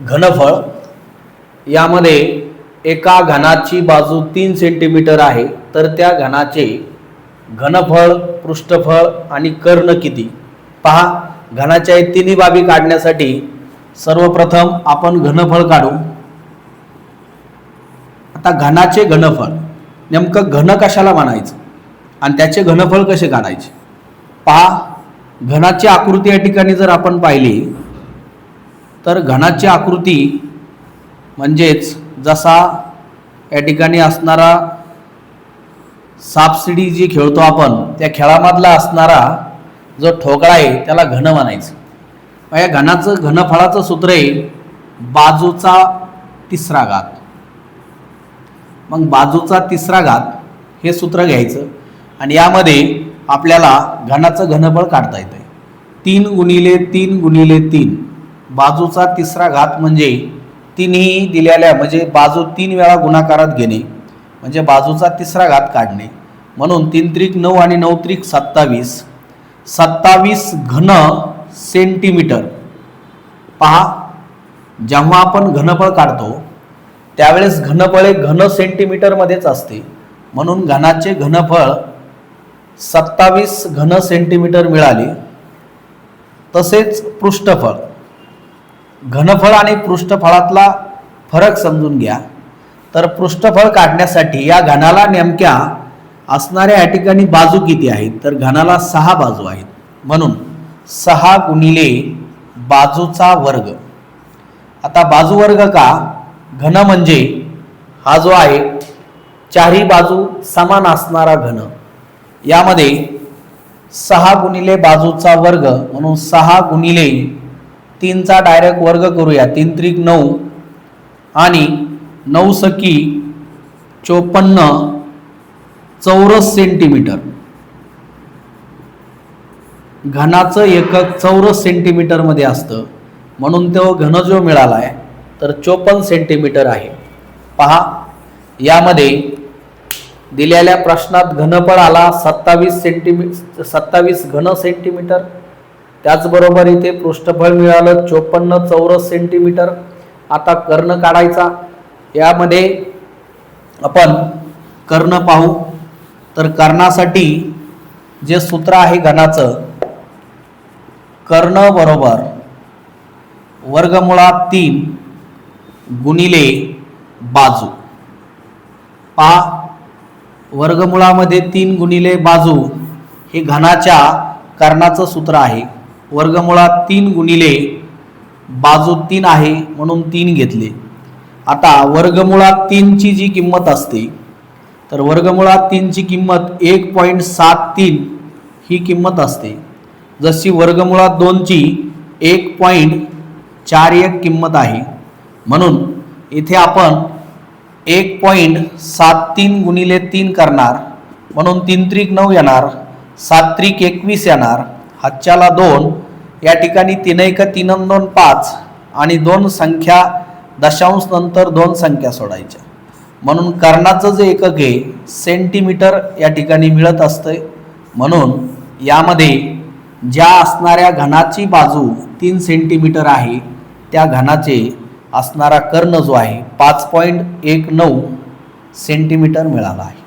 घनफळ. यामध्ये एका घनाची बाजू तीन सेंटीमीटर आहे. तर त्या घनाचे घनफळ पृष्ठफळ आणि कर्ण किती? पहा घनाच्या तिन्ही बाबी काढण्यासाठी सर्वप्रथम आपण घनफळ काढू. आता घनाचे घनफळ. नेमकं घन कशाला म्हणायचं? आणि त्याचे घनफळ कसे काढायचे? पहा घनाची आकृती या ठिकाणी जर आपण पाहिली तर घनाची आकृती म्हणजेच जसा या ठिकाणी असणारा सापशिडी जी खेळतो आपण त्या खेळामधला असणारा जो ठोकळा आहे त्याला घन म्हणायचं. या घनाचं घनफळाचं सूत्र आहे बाजूचा तिसरा घात. मग बाजूचा तिसरा घात हे सूत्र घ्यायचं आणि यामध्ये आपल्याला घनाचं घनफळ काढता येतं तीन गुणिले तीन गुणिले तीन. बाजूचा तिसरा घात म्हणजे तिन्ही दिलेल्या म्हणजे बाजू तीन वेळा गुणाकारात घेणे म्हणजे बाजूचा तिसरा घात काढणे. म्हणून तीन त्रिक नऊ आणि नऊ त्रिक सत्तावीस. सत्तावीस घन सेंटीमीटर. पहा जेव्हा आपण घनफळ काढतो त्यावेळेस घनफळ हे घन सेंटीमीटरमध्येच असते. म्हणून घनाचे घनफळ सत्तावीस घन सेंटीमीटर मिळाले. तसेच पृष्ठफळ. घनफळ आणि पृष्ठफळातला फरक समजून घ्या. तर पृष्ठफळ काढण्यासाठी या घनाला नेमक्या असणाऱ्या या ठिकाणी बाजू किती आहेत? तर घनाला सहा बाजू आहेत. म्हणून सहा गुणिले बाजूचा वर्ग. आता बाजू वर्ग का? घन म्हणजे हा जो आहे चारही बाजू समान असणारा घन. यामध्ये सहा गुणिले बाजूचा वर्ग म्हणून सहा गुणिले तीनचा डायरेक्ट वर्ग करूया. तीन त्रिक नऊ आणि नऊ सकी चोपन्न चौरस सेंटीमीटर घनाचं एकक चौरस सेंटीमीटरमध्ये असतं. म्हणून तो घन जो मिळाला आहे तर चोपन्न सेंटीमीटर आहे. पहा यामध्ये दिलेल्या प्रश्नात घनपळ आला सत्तावीस सेंटीमी सत्तावीस घन सेंटीमीटर त्याचबरोबर इथे पृष्ठफळ मिळालं चोपन्न चौरस सेंटीमीटर. आता कर्ण काढायचा. यामध्ये आपण कर्ण पाहू. तर कर्णासाठी जे सूत्र आहे घनाचं कर्ण बरोबर वर्गमुळात तीन गुणिले बाजू. पा वर्गमुळामध्ये तीन गुणिले बाजू हे घनाच्या कर्णाचं सूत्र आहे. वर्गमुळात तीन गुणिले बाजू तीन आहे म्हणून तीन घेतले. आता वर्गमुळात तीनची जी किंमत असते तर वर्गमुळात तीनची किंमत एक पॉईंट सात तीन ही किंमत असते. जशी वर्गमुळात दोनची एक पॉईंट चार एक किंमत आहे म्हणून इथे आपण एक पॉईंट सात तीन गुणिले तीन करणार म्हणून तीन त्रिक नऊ येणार सात त्रिक एकवीस येणार हातच्याला दोन या ठिकाणी तीन एक तीन दोन पाच आणि दोन संख्या दशांश नंतर दोन संख्या सोडायच्या. म्हणून कर्णाचं जे एकक आहे सेंटीमीटर या ठिकाणी मिळत असतं म्हणून यामध्ये ज्या असणाऱ्या घनाची बाजू तीन सेंटीमीटर आहे त्या घनाचे असणारा कर्ण जो आहे पाच पॉईंट एक नऊ सेंटीमीटर मिळाला आहे.